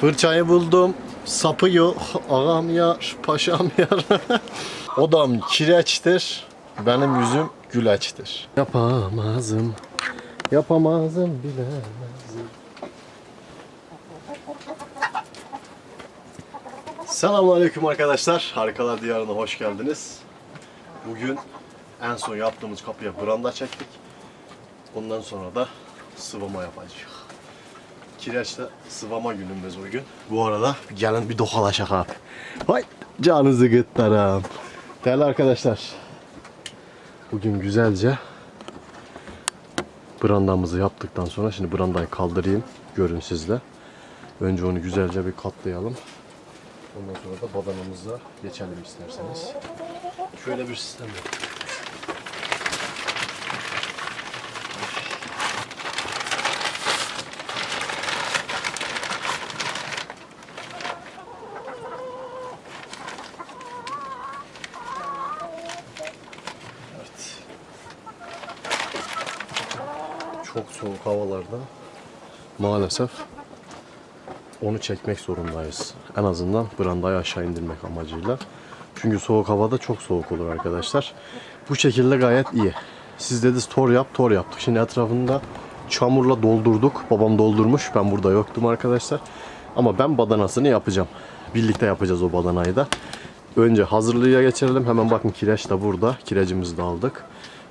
Fırçayı buldum. Sapı yok. Ağam yar, paşam yar. Odam kireçtir. Benim yüzüm güleçtir. Yapamazım. Yapamazım bilemezim. Selamünaleyküm arkadaşlar. Harikalar Diyarı'na hoş geldiniz. Bugün en son yaptığımız kapıya branda çektik. Ondan sonra da sıvama yapacağız. Kireçte sıvama günümüz bugün. Bu arada gelin bir dokalaşak abi. Hay canınızı gıtlarım. Değerli arkadaşlar. Bugün güzelce brandamızı yaptıktan sonra şimdi brandayı kaldırayım. Görün sizle. Önce onu güzelce bir katlayalım. Ondan sonra da badanamıza geçelim isterseniz. Şöyle bir sistem yok. Çok soğuk havalarda maalesef onu çekmek zorundayız. En azından brandayı aşağı indirmek amacıyla. Çünkü soğuk havada çok soğuk olur arkadaşlar. Bu şekilde gayet iyi. Siz dediniz tor yap, tor yaptık. Şimdi etrafında çamurla doldurduk. Babam doldurmuş. Ben burada yoktum arkadaşlar. Ama ben badanasını yapacağım. Birlikte yapacağız o badanayı da. Önce hazırlığa geçelim. Hemen bakın kireç de burada. Kirecimizi de aldık.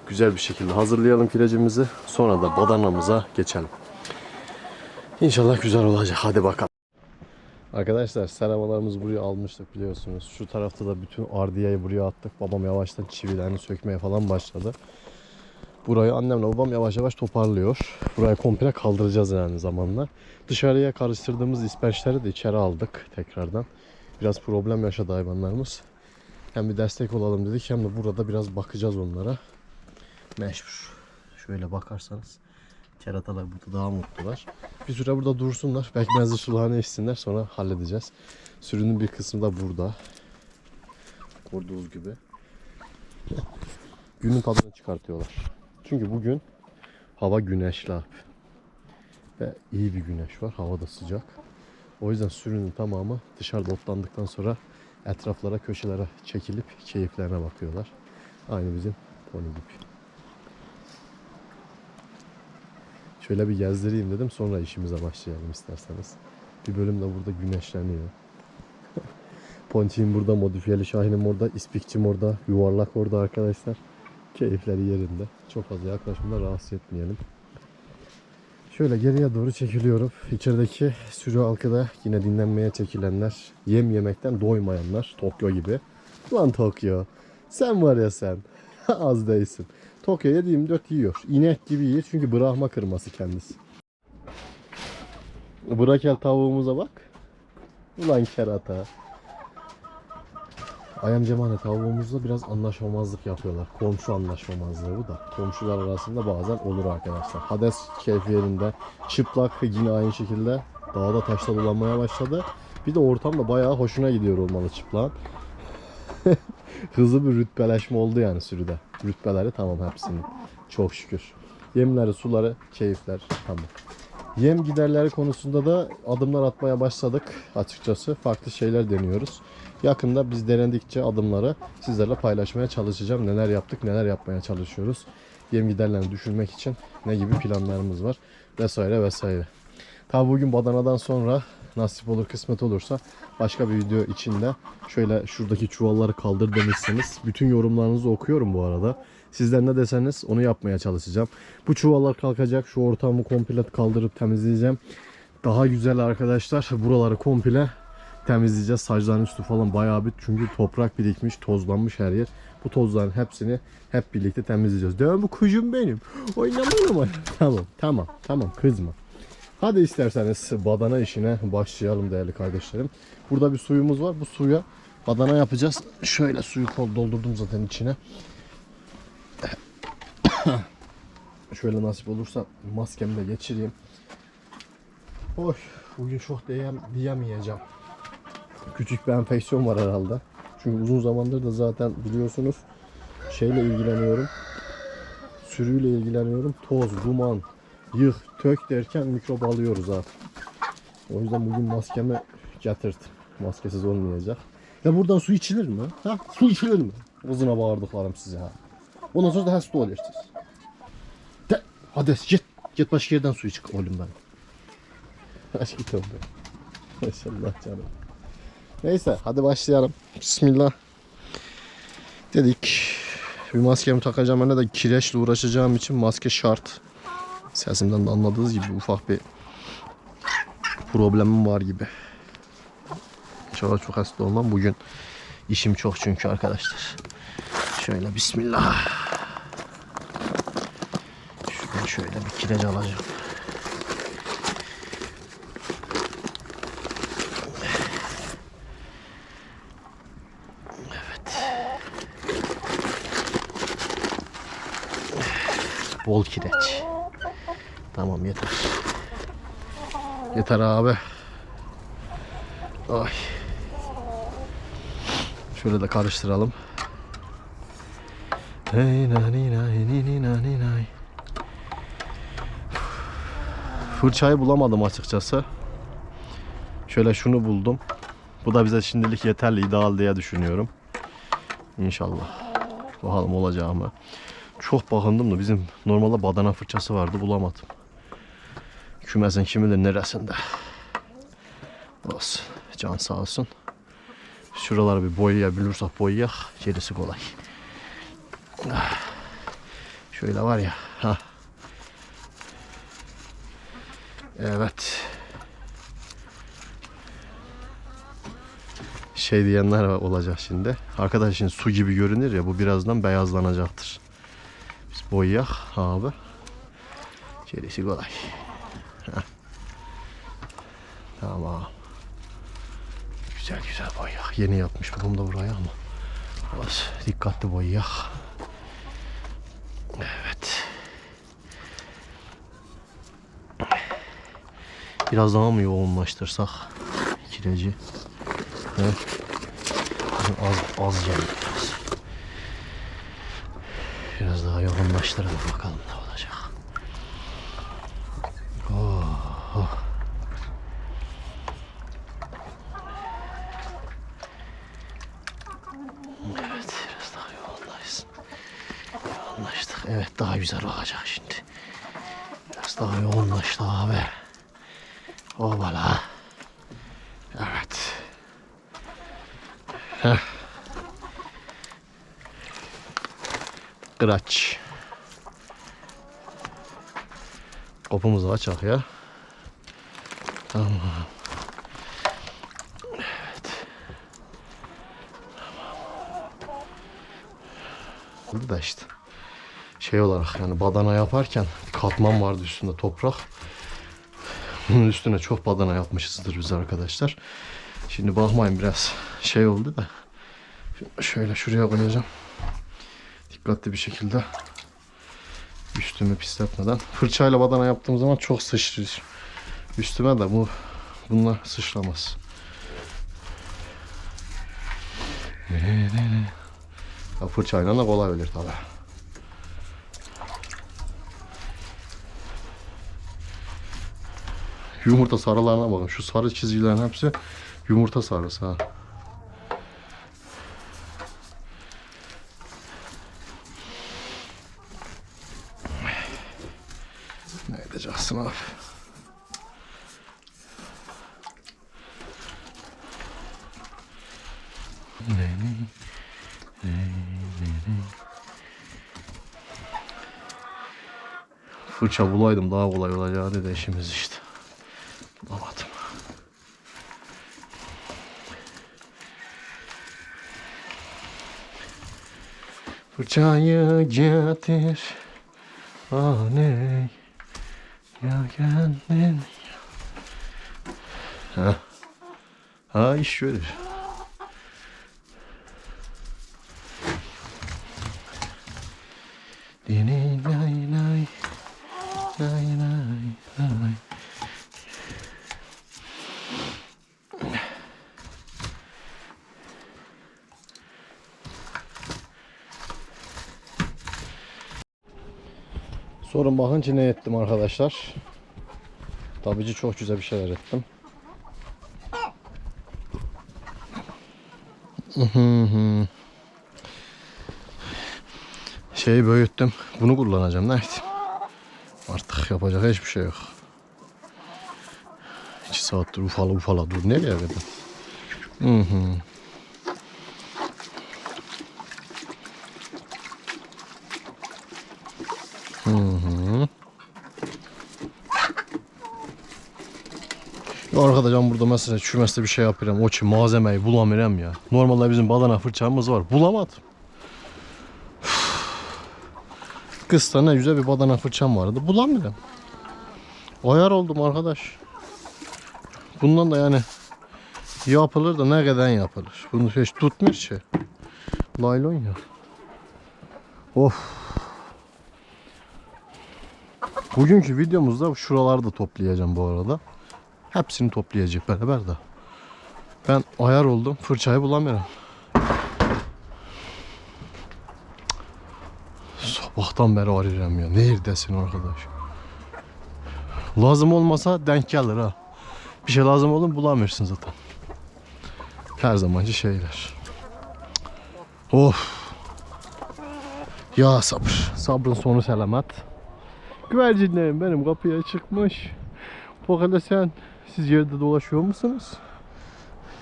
Güzel bir şekilde hazırlayalım kirecimizi. Sonra da badanamıza geçelim. İnşallah güzel olacak. Hadi bakalım. Arkadaşlar seramalarımızı buraya almıştık biliyorsunuz. Şu tarafta da bütün ardiyayı buraya attık. Babam yavaştan çivilerini sökmeye falan başladı. Burayı annemle babam yavaş yavaş toparlıyor. Burayı komple kaldıracağız yani zamanla. Dışarıya karıştırdığımız ispençleri de içeri aldık tekrardan. Biraz problem yaşadı hayvanlarımız. Hem bir destek olalım dedik hem de burada biraz bakacağız onlara. Meşhur. Şöyle bakarsanız keratalar burada daha mutlular. Bir süre burada dursunlar. Belki mezar sularını içsinler sonra halledeceğiz. Sürünün bir kısmı da burada. Gördüğünüz gibi. Günün tadını çıkartıyorlar. Çünkü bugün hava güneşli abi. Ve iyi bir güneş var. Hava da sıcak. O yüzden sürünün tamamı dışarıda otlandıktan sonra etraflara, köşelere çekilip keyiflerine bakıyorlar. Aynı bizim pony gibi. Şöyle bir gezdireyim dedim sonra işimize başlayalım isterseniz. Bir bölüm de burada güneşleniyor. Ponçiğim burada, modifiyeli Şahin'im orada, ispikçim orada, yuvarlak orada arkadaşlar. Keyifleri yerinde. Çok fazla yaklaşımda rahatsız etmeyelim. Şöyle geriye doğru çekiliyorum. İçerideki sürü halkı da yine dinlenmeye çekilenler, yem yemekten doymayanlar, Tokyo gibi. Lan Tokyo, sen var ya sen, az değilsin. Tokyo 7-24 yiyor. İnek gibi yiyor çünkü Brahma kırması kendisi. Brakel tavuğumuza bak. Ulan kerata. Ayam Cemane tavuğumuzla biraz anlaşmamazlık yapıyorlar. Komşu anlaşmamazlığı bu da. Komşular arasında bazen olur arkadaşlar. Hades keyfi yerinde. Çıplak yine aynı şekilde dağda taşla dolanmaya başladı. Bir de ortamda bayağı hoşuna gidiyor olmalı çıplağın. Hızlı bir rütbeleşme oldu yani sürüde. Rütbeleri tamam hepsinin. Çok şükür. Yemleri, suları, keyifler tamam. Yem giderleri konusunda da adımlar atmaya başladık açıkçası. Farklı şeyler deniyoruz. Yakında biz denedikçe adımları sizlerle paylaşmaya çalışacağım. Neler yaptık, neler yapmaya çalışıyoruz. Yem giderlerini düşürmek için ne gibi planlarımız var vesaire vesaire. Tabi bugün badanadan sonra nasip olur kısmet olursa başka bir video içinde şöyle şuradaki çuvalları kaldır demişseniz bütün yorumlarınızı okuyorum bu arada. Sizler ne deseniz onu yapmaya çalışacağım. Bu çuvallar kalkacak. Şu ortamı komple kaldırıp temizleyeceğim. Daha güzel arkadaşlar. Buraları komple temizleyeceğiz. Sacların üstü falan bayağı bir çünkü toprak birikmiş, tozlanmış her yer. Bu tozların hepsini hep birlikte temizleyeceğiz. Devam bu kuşum benim. Oynama oynama. Tamam, tamam, tamam kızma. Hadi isterseniz badana işine başlayalım değerli kardeşlerim. Burada bir suyumuz var. Bu suya badana yapacağız. Şöyle suyu doldurdum zaten içine. Şöyle nasip olursa maskemi de geçireyim. Oy, bugün çok diyem, diyemeyeceğim. Küçük bir enfeksiyon var herhalde. Çünkü uzun zamandır da zaten biliyorsunuz şeyle ilgileniyorum. Sürüyle ilgileniyorum. Toz, duman, yık, tök derken mikrop alıyoruz abi. O yüzden bugün maskemi getirdim. Maskesiz olmayacak. Ya buradan su içilir mi? Ha? Su içilir mi? Uzuna bağırdıklarım size ha. Ondan sonra da hasta oluyorsunuz. De, hadi git. Git başka yerden su iç oğlum ben. Aşk git oldu. Maşallah canım. Neyse hadi başlayalım. Bismillah. Dedik. Bir maskemi takacağım. Ben de kireçle uğraşacağım için maske şart. Sesimden de anladığınız gibi ufak bir problemim var gibi. İnşallah çok hasta olmam. Bugün işim çok çünkü arkadaşlar. Şöyle bismillah. Şuradan şöyle bir kireç alacağım. Bol kireç. Tamam yeter. Yeter abi. Ay. Şöyle de karıştıralım. Fırçayı bulamadım açıkçası. Şöyle şunu buldum. Bu da bize şimdilik yeterli, ideal diye düşünüyorum. İnşallah. Bakalım olacağı mı. Çok bakındım da bizim normalde badana fırçası vardı bulamadım. Kümesin kimin neresinde. Olsun. Can sağ olsun. Şuraları bir boyayabilirsek boyayak. Gerisi kolay. Şöyle var ya. Ha. Evet. Şey diyenler olacak şimdi. Arkadaşın su gibi görünür ya bu birazdan beyazlanacaktır. Biz boyayak abi. Gerisi kolay. Tamam. Güzel güzel boyayak. Yeni yapmış babam da buraya ama. Az dikkatli boyayak. Evet. Biraz daha mı yoğunlaştırsak kireci? Evet. Az, az geldi biraz. Biraz daha yoğunlaştıralım bakalım ne olacak. Oh, oh. Evet biraz daha yoğunlaşsın. Yoğunlaştık. Evet daha güzel olacak şimdi. Biraz daha yoğunlaştı abi. Obala. Evet. Heh. Kıraç. Kopumuzu açak ya. Tamam. Evet. Oldu da işte. Şey olarak yani badana yaparken katman vardı üstünde toprak. Bunun üstüne çok badana yapmışızdır biz arkadaşlar. Şimdi bakmayın biraz şey oldu da. Şöyle şuraya koyacağım. Dikkatli bir şekilde üstümü pisletmeden. Fırçayla badana yaptığım zaman çok sıçrıyor. Üstüme de bu bunlar sıçramaz. Ya fırçayla da kolay olur tabi. Yumurta sarılarına bakın. Şu sarı çizgilerin hepsi yumurta sarısı ha. Ne edeceksin abi? Fırça bulaydım daha kolay olacağı dedi işimiz işte. Bulamadım. Fırçayı getir. Aney. Ya kendin. Ha. Ha iş görür. Bakın ki ne ettim arkadaşlar. Tabii ki çok güzel bir şeyler ettim. Şeyi büyüttüm. Bunu kullanacağım. Evet. Artık yapacak hiçbir şey yok. 2 saattir ufala ufala dur. Nereye kadar? Hı hı. Ya arkadaşım burada mesela şu bir şey yapıyorum. O için malzemeyi bulamıyorum ya. Normalde bizim badana fırçamız var. Bulamadım. Kız tane güzel bir badana fırçam vardı. Bulamıyorum. Ayar oldum arkadaş. Bundan da yani yapılır da ne kadar yapılır. Bunu hiç tutmuyor ki. Laylon ya. Of. Bugünkü videomuzda şuraları da toplayacağım bu arada. Hepsini toplayacak beraber de. Ben ayar oldum. Fırçayı bulamıyorum. Sabahtan beri arıyorum ya. Neredesin arkadaş? Lazım olmasa denk gelir ha. Bir şey lazım olun bulamıyorsun zaten. Her zamancı şeyler. Of. Ya sabır. Sabrın sonu selamet. Güvercinlerim benim kapıya çıkmış. Bu kadar sen siz yerde dolaşıyor musunuz?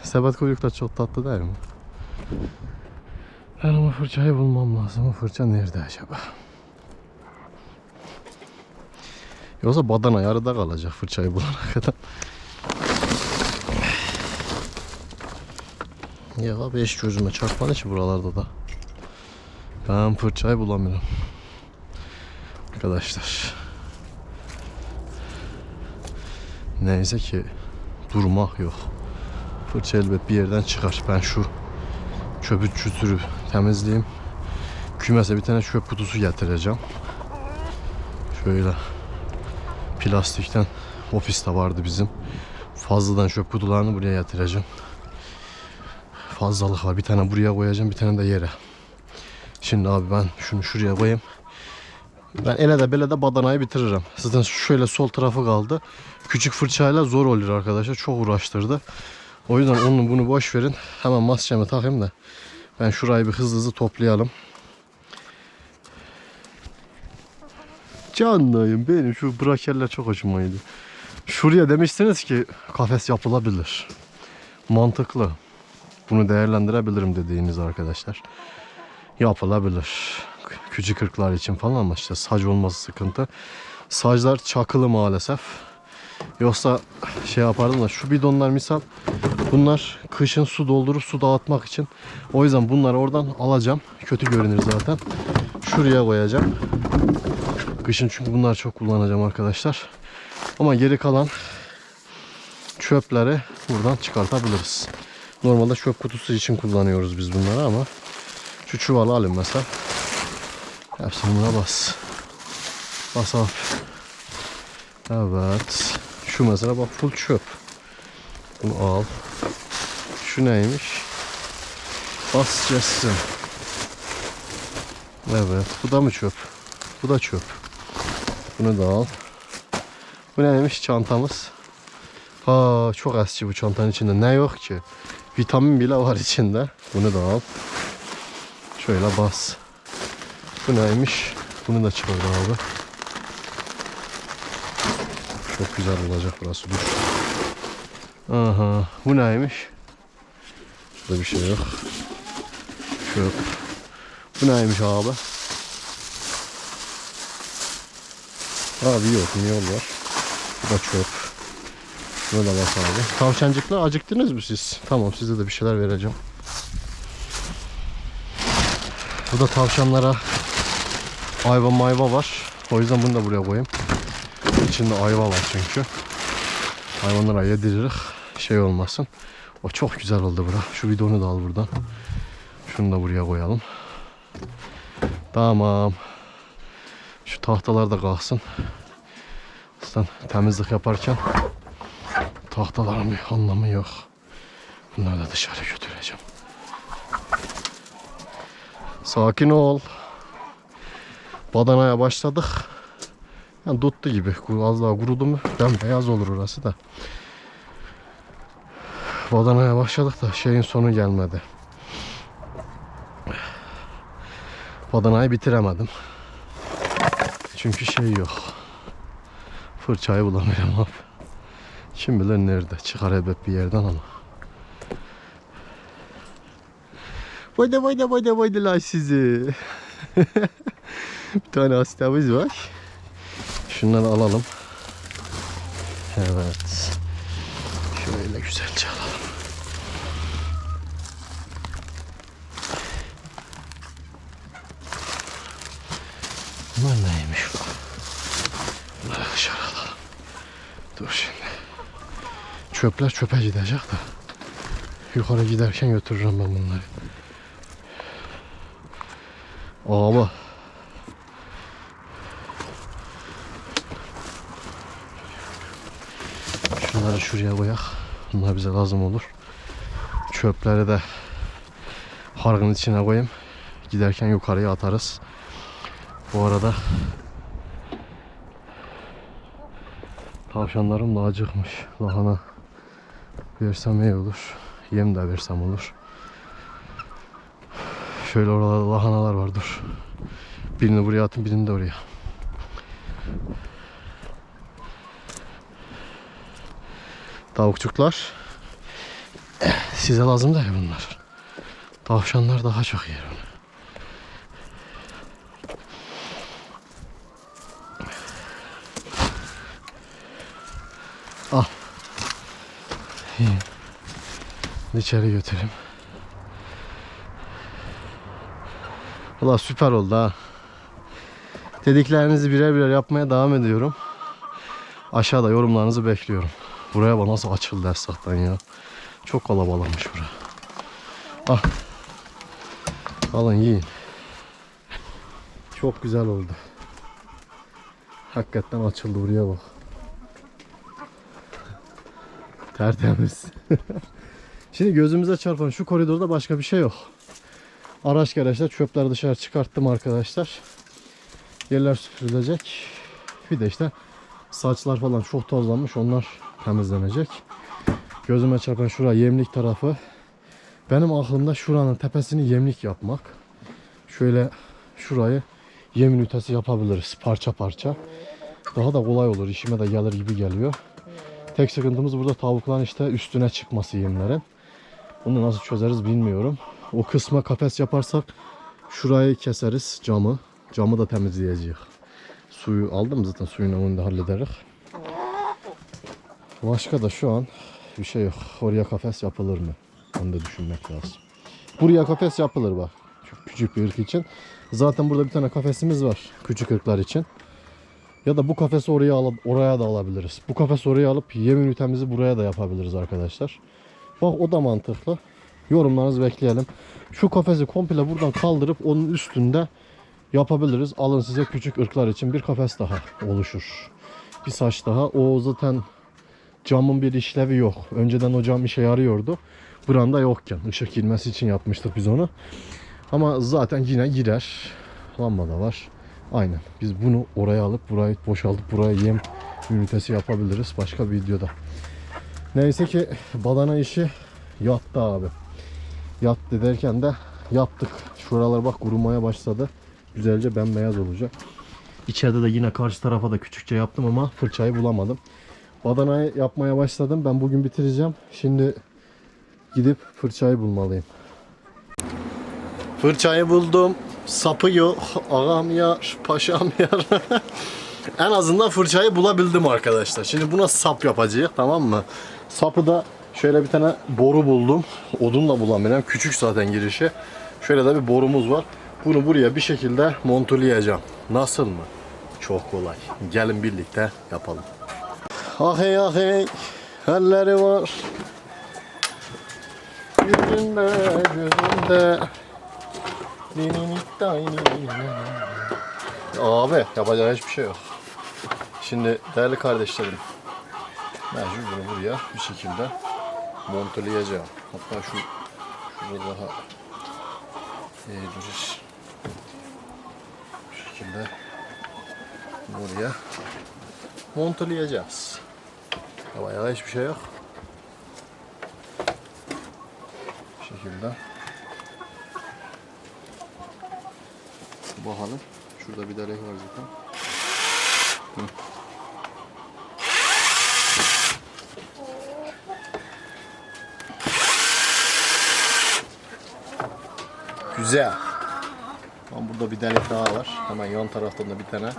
Sebat kuyruklar çok tatlı değil mi? Ben ama fırçayı bulmam lazım. O fırça nerede acaba? Yoksa badana yarıda kalacak fırçayı bulana kadar. Ya abi eş gözüme çarpmadı ki buralarda da. Ben fırçayı bulamıyorum. Arkadaşlar. Neyse ki durmak yok. Fırça elbet bir yerden çıkar. Ben şu çöpü çütürü temizleyeyim. Kümese bir tane çöp kutusu getireceğim. Şöyle plastikten ofiste vardı bizim. Fazladan çöp kutularını buraya getireceğim. Fazlalık var. Bir tane buraya koyacağım, bir tane de yere. Şimdi abi ben şunu şuraya koyayım. Ben ele de bele de badanayı bitiririm. Zaten şöyle sol tarafı kaldı. Küçük fırçayla zor olur arkadaşlar. Çok uğraştırdı. O yüzden onu bunu boş verin. Hemen maskemi takayım da. Ben şurayı bir hızlı hızlı toplayalım. Canlayım benim şu brakerler çok hoşuma gidiyor. Şuraya demiştiniz ki kafes yapılabilir. Mantıklı. Bunu değerlendirebilirim dediğiniz arkadaşlar. Yapılabilir. Küçük ırklar için falan ama işte sac olması sıkıntı. Saclar çakılı maalesef. Yoksa şey yapardım da şu bidonlar misal bunlar kışın su doldurup su dağıtmak için. O yüzden bunları oradan alacağım. Kötü görünür zaten. Şuraya koyacağım. Kışın çünkü bunlar çok kullanacağım arkadaşlar. Ama geri kalan çöpleri buradan çıkartabiliriz. Normalde çöp kutusu için kullanıyoruz biz bunları ama şu çuvalı alayım mesela. Buna bas. Bas abi. Evet. Şu mesela bak full çöp. Bunu al. Şu neymiş? Bas geçsin. Evet. Bu da mı çöp? Bu da çöp. Bunu da al. Bu neymiş? Çantamız. Ha çok eski bu çantanın içinde. Ne yok ki? Vitamin bile var içinde. Bunu da al. Şöyle bas. Bu neymiş? Bunu da çıkar abi. Çok güzel olacak burası. Dur. Aha. Bu neymiş? Burada bir şey yok. Çöp. Bu neymiş abi? Abi yok. Niye var? Bu da çöp. Da bak abi. Tavşancıklar acıktınız mı siz? Tamam size de bir şeyler vereceğim. Bu da tavşanlara ayva mayva var. O yüzden bunu da buraya koyayım. İçinde ayva var çünkü. Hayvanlara yediririk. Şey olmasın. O çok güzel oldu bura. Şu bidonu da al buradan. Şunu da buraya koyalım. Tamam. Şu tahtalar da kalksın. Zaten temizlik yaparken tahtaların bir anlamı yok. Bunları da dışarı götüreceğim. Sakin ol. Badanaya başladık. Yani tuttu gibi. Az daha kurudu mu? Ben beyaz olur orası da. Badanaya başladık da şeyin sonu gelmedi. Badanayı bitiremedim. Çünkü şey yok. Fırçayı bulamıyorum abi. Kim bilir nerede. Çıkar elbet bir yerden ama. Vayda vayda vayda vaydalar sizi. bir tane hastamız var. Şunları alalım. Evet. Şöyle güzelce alalım. Bunlar neymiş bu? Bunları dışarı alalım. Dur şimdi. Çöpler çöpe gidecek de. Yukarı giderken götürürüm ben bunları. Abi. Şunları şuraya koyak. Bunlar bize lazım olur. Çöpleri de hargın içine koyayım. Giderken yukarıya atarız. Bu arada tavşanlarım da acıkmış. Lahana versem iyi olur. Yem de versem olur. Şöyle orada lahanalar var dur. Birini buraya atın birini de oraya. Tavukçuklar. Size lazım değil bunlar. Tavşanlar daha çok yer onu. Al. İyi. İçeri götüreyim. Valla süper oldu ha. Dediklerinizi birer birer yapmaya devam ediyorum. Aşağıda yorumlarınızı bekliyorum. Buraya bak nasıl açıldı Esrah'tan ya. Çok kalabalıkmış bura. Al. Alın yiyin. Çok güzel oldu. Hakikaten açıldı buraya bak. Tertemiz. Şimdi gözümüze çarpan şu koridorda başka bir şey yok. Araç gereçler çöpleri dışarı çıkarttım arkadaşlar. Yerler süpürülecek. Bir de işte saçlar falan çok tozlanmış onlar temizlenecek. Gözüme çarpan şura yemlik tarafı. Benim aklımda şuranın tepesini yemlik yapmak. Şöyle şurayı yem ünitesi yapabiliriz parça parça. Daha da kolay olur. işime de gelir gibi geliyor. Tek sıkıntımız burada tavukların işte üstüne çıkması yemlerin. Bunu nasıl çözeriz bilmiyorum. O kısma kafes yaparsak şurayı keseriz camı. Camı da temizleyeceğiz. Suyu aldım zaten suyunu onu da hallederiz. Başka da şu an bir şey yok. Oraya kafes yapılır mı? Onu da düşünmek lazım. Buraya kafes yapılır bak. Çok küçük bir ırk için. Zaten burada bir tane kafesimiz var. Küçük ırklar için. Ya da bu kafesi oraya alıp oraya da alabiliriz. Bu kafesi oraya alıp yem ünitemizi buraya da yapabiliriz arkadaşlar. Bak o da mantıklı. Yorumlarınızı bekleyelim. Şu kafesi komple buradan kaldırıp onun üstünde yapabiliriz. Alın size küçük ırklar için bir kafes daha oluşur. Bir saç daha. O zaten camın bir işlevi yok. Önceden o cam işe yarıyordu. Branda yokken. ışık girmesi için yapmıştık biz onu. Ama zaten yine girer. Lamba da var. Aynen. Biz bunu oraya alıp burayı boşaltıp buraya yem ünitesi yapabiliriz. Başka bir videoda. Neyse ki badana işi yattı abi. Yattı derken de yaptık. Şuralar bak kurumaya başladı. Güzelce bembeyaz olacak. İçeride de yine karşı tarafa da küçükçe yaptım ama fırçayı bulamadım. Badanayı yapmaya başladım. Ben bugün bitireceğim. Şimdi gidip fırçayı bulmalıyım. Fırçayı buldum. Sapı yok. Ağam yar, paşam yar. en azından fırçayı bulabildim arkadaşlar. Şimdi buna sap yapacağız tamam mı? Sapı da şöyle bir tane boru buldum. Odunla bulamıyorum. Küçük zaten girişi. Şöyle de bir borumuz var. Bunu buraya bir şekilde montulayacağım. Nasıl mı? Çok kolay. Gelin birlikte yapalım. Ah hey ah hey. Elleri var. Yüzünde gözünde. Abi yapacak hiçbir şey yok. Şimdi değerli kardeşlerim. Mecbur bunu buraya bir şekilde montelayacağım. Hatta şu şurada daha iyi durur. Bu şekilde buraya montelayacağız. Havaya hiçbir şey yok. Bu şekilde Bakalım. Şurada bir delik var zaten. Hı. Güzel. Ama burada bir delik daha var. Hemen yan taraftan da bir tane.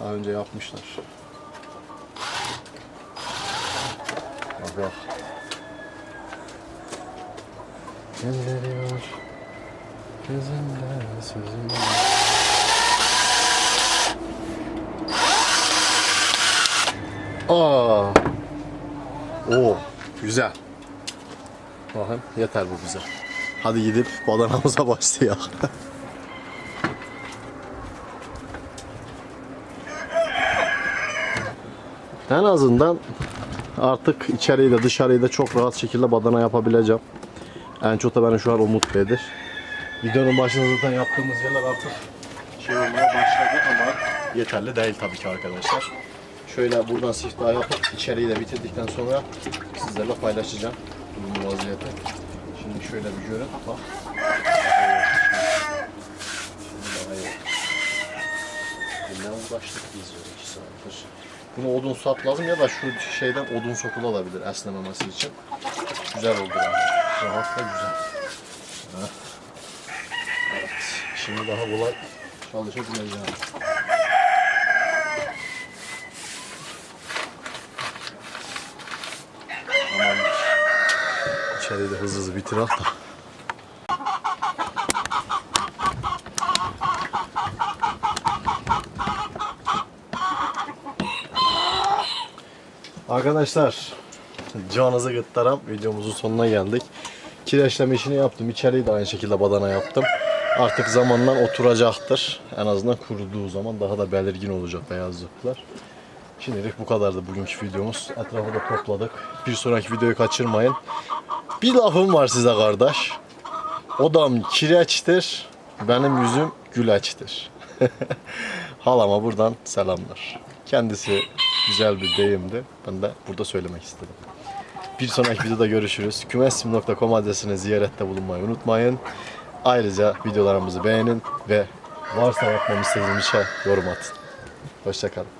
Daha önce yapmışlar. Bak. Gönderiyor. Gözünde sözünde. Aa. Oo, güzel. Bakın yeter bu bize. Hadi gidip badanamıza başlayalım. en azından artık içeriği de dışarıyı da çok rahat şekilde badana yapabileceğim. En çok da beni şu an Umut Bey'dir. Videonun başında zaten yaptığımız yerler artık şey olmaya başladı ama yeterli değil tabii ki arkadaşlar. Şöyle buradan siftah yapıp içeriği de bitirdikten sonra sizlerle paylaşacağım bu vaziyeti. Şimdi şöyle bir görün. Bak. Şimdi daha iyi. Bundan uğraştık biz öyle iki saattir. Bunu odun sap lazım ya da şu şeyden odun sokulabilir esnememesi için. Güzel oldu yani. Rahat ve güzel. Evet. Şimdi daha kolay çalışabileceğim. Aman. İçeriği de hızlı hızlı bitir al da. Arkadaşlar canınızı gıttaram videomuzun sonuna geldik. Kireçleme işini yaptım. İçeriği de aynı şekilde badana yaptım. Artık zamanla oturacaktır. En azından kuruduğu zaman daha da belirgin olacak beyazlıklar. Şimdilik bu kadardı bugünkü videomuz. Etrafı da topladık. Bir sonraki videoyu kaçırmayın. Bir lafım var size kardeş. Odam kireçtir, benim yüzüm güleçtir. Halama buradan selamlar. Kendisi güzel bir deyimdi. Ben de burada söylemek istedim. Bir sonraki videoda görüşürüz. Kümesim.com adresine ziyarette bulunmayı unutmayın. Ayrıca videolarımızı beğenin ve varsa yapmamı istediğiniz şey yorum atın. Hoşçakalın.